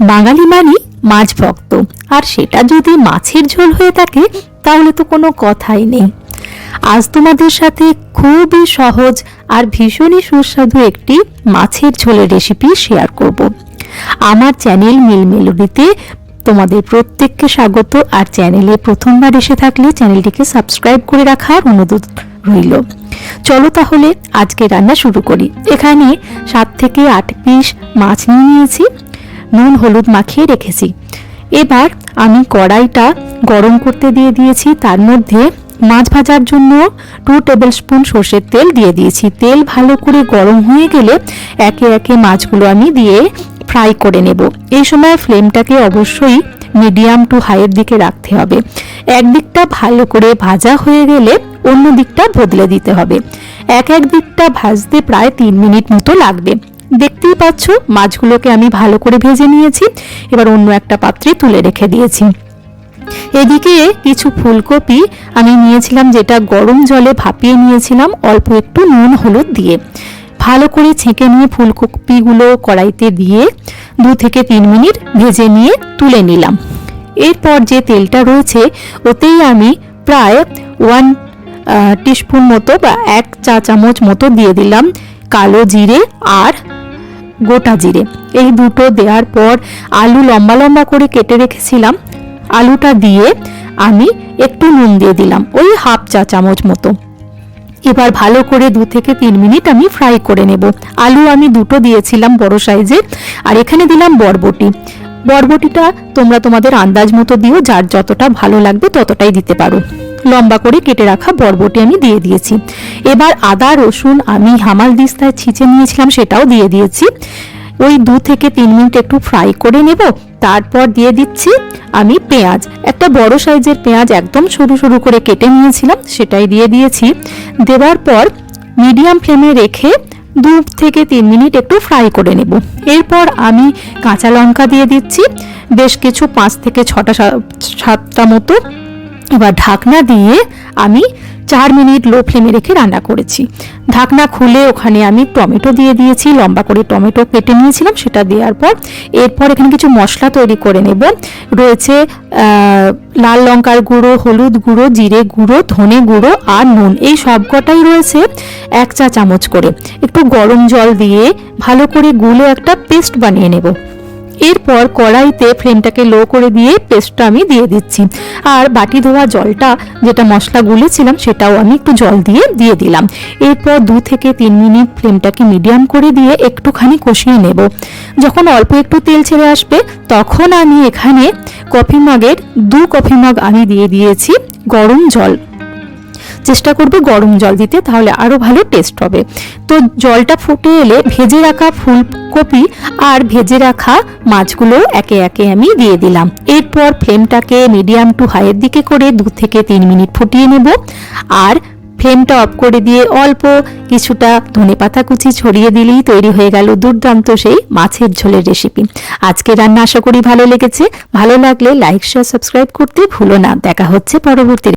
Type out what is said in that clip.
বাঙালি মানি মাছ ভক্ত। আর সেটা যদি মাছের ঝোল হয়ে থাকে, তাহলে তো কোনো কথাই নেই। আজ তোমাদের সাথে খুবই সহজ আর ভীষণই সুস্বাদু একটি মাছের ঝোলের রেসিপি শেয়ার করব। আমার চ্যানেল মিল মেলোডিতে তোমাদের প্রত্যেককে স্বাগত, আর চ্যানেলে প্রথমবার এসে থাকলে চ্যানেলটিকে সাবস্ক্রাইব করে রাখার অনুরোধ রইল। চলো তাহলে আজকে রান্না শুরু করি। এখানে সাত থেকে আট পিস মাছ নিয়ে নিয়েছি। নুন, হলুদ মাখিয়ে রেখেছি। এবার আমি কড়াইটা গরম করতে দিয়ে দিয়েছি। তার মধ্যে মাছ ভাজার জন্য টু টেবিল স্পুন সর্ষের তেল দিয়ে দিয়েছি। তেল ভালো করে গরম হয়ে গেলে একে একে মাছগুলো আমি দিয়ে ফ্রাই করে নেব। এই সময় ফ্লেমটাকে অবশ্যই মিডিয়াম টু হাইয়ের দিকে রাখতে হবে। একদিকটা ভালো করে ভাজা হয়ে গেলে অন্য দিকটা বদলে দিতে হবে। এক এক দিকটা ভাজতে প্রায় তিন মিনিট মতো লাগবে। দেখতেই পাচ্ছ, মাছগুলোকে আমি ভালো করে ভেজে নিয়েছি। এবার অন্য একটা পাত্রে তুলে রেখে দিয়েছি। এদিকে কিছু ফুলকপি আমি নিয়েছিলাম, যেটা গরম জলে ভাপিয়ে নিয়েছিলাম, অল্প একটু নুন, হলুদ দিয়ে। ভালো করে ছেঁকে নিয়ে ফুলকপিগুলো কড়াইতে দিয়ে দু থেকে তিন মিনিট ভেজে নিয়ে তুলে নিলাম। এরপর যে তেলটা রয়েছে, ওতেই আমি প্রায় ওয়ান টিস্পুন মতো বা এক চা চামচ মতো দিয়ে দিলাম। কালো জিরে আর গোটা জিরে। এই দুটো দেওয়ার পর আলু লম্বা লম্বা করে কেটে রেখেছিলাম। আলুটা দিয়ে আমি একটু নুন দিয়ে দিলাম, ওই হাফ চা চামচ মতো। এবার ভালো করে দু থেকে তিন মিনিট আমি ফ্রাই করে নেব। আলু আমি দুটো দিয়েছিলাম বড় সাইজের আর এখানে দিলাম বরবটি। বরবটিটা তোমরা তোমাদের আন্দাজ মতো দিও, যার যতটা ভালো লাগবে ততটাই দিতে পারো। লম্বা করে কেটে রাখা বরবটি আমি দিয়ে দিয়েছি। এবার আদা, রসুন, আমি হামাল দিস্তায় ছিঁচে নিয়েছিলাম, সেটাও দিয়ে দিয়েছি। ওই দু থেকে তিন মিনিট একটু ফ্রাই করে নেব, তারপর দিয়ে দিচ্ছি আমি পেঁয়াজ। একটা বড় সাইজের পেঁয়াজ একদম সরু সরু করে কেটে নিয়েছিলাম, সেটাই দিয়ে দিয়েছি। দেওয়ার পর মিডিয়াম ফ্লেমে রেখে দু থেকে তিন মিনিট একটু ফ্রাই করে নেব। এরপর আমি কাঁচা লঙ্কা দিয়ে দিচ্ছি, বেশ কিছু পাঁচ থেকে ছটা সাতটা মতো। এবার ঢাকনা দিয়ে আমি চার মিনিট লো ফ্লেমে রেখে রান্না করেছি। ঢাকনা খুলে ওখানে আমি টমেটো দিয়ে দিয়েছি, লম্বা করে টমেটো কেটে নিয়েছিলাম, সেটা দেওয়ার পর এরপর এখানে কিছু মশলা তৈরি করে নেব। রয়েছে লাল লঙ্কার গুঁড়ো, হলুদ গুঁড়ো, জিরে গুঁড়ো, ধনে গুঁড়ো আর নুন। এই সবকটাই রয়েছে এক চা চামচ করে। একটু গরম জল দিয়ে ভালো করে গুলে একটা পেস্ট বানিয়ে নেব। এরপর কড়াইতে ফ্লেমটাকে লো করে দিয়ে পেস্টটা আমি দিয়ে দিচ্ছি। আর বাটি ধোয়া জলটা, যেটা মশলা গুলেছিলাম, সেটাও আমি একটু জল দিয়ে দিয়ে দিলাম। এরপর দু থেকে তিন মিনিট ফ্লেমটাকে মিডিয়াম করে দিয়ে একটুখানি কষিয়ে নেব। যখন অল্প একটু তেল ছেড়ে আসবে, তখন আমি এখানে কফি মগের দু কফি মগ আমি দিয়ে দিয়েছি গরম জল। চেষ্টা করবে গরম জল দিতে, তাহলে আরও ভালো টেস্ট হবে। তো জলটা ফুটে এলে ভেজে রাখা ফুলকপি আর ভেজে রাখা মাছগুলো একে একে আমি দিয়ে দিলাম। এরপর ফ্লেমটাকে মিডিয়াম টু হাইয়ের দিকে করে দু থেকে তিন মিনিট ফুটিয়ে নেব। আর ফ্লেমটা অফ করে দিয়ে অল্প কিছুটা ধনেপাতা কুচি ছড়িয়ে দিলেই তৈরি হয়ে গেল দুর্দান্ত সেই মাছের ঝোলের রেসিপি আজকে রান্না আশা করি ভালো লেগেছে। ভালো লাগলে লাইক শেয়ার সাবস্ক্রাইব করতে ভুলো না। দেখা হচ্ছে পরবর্তী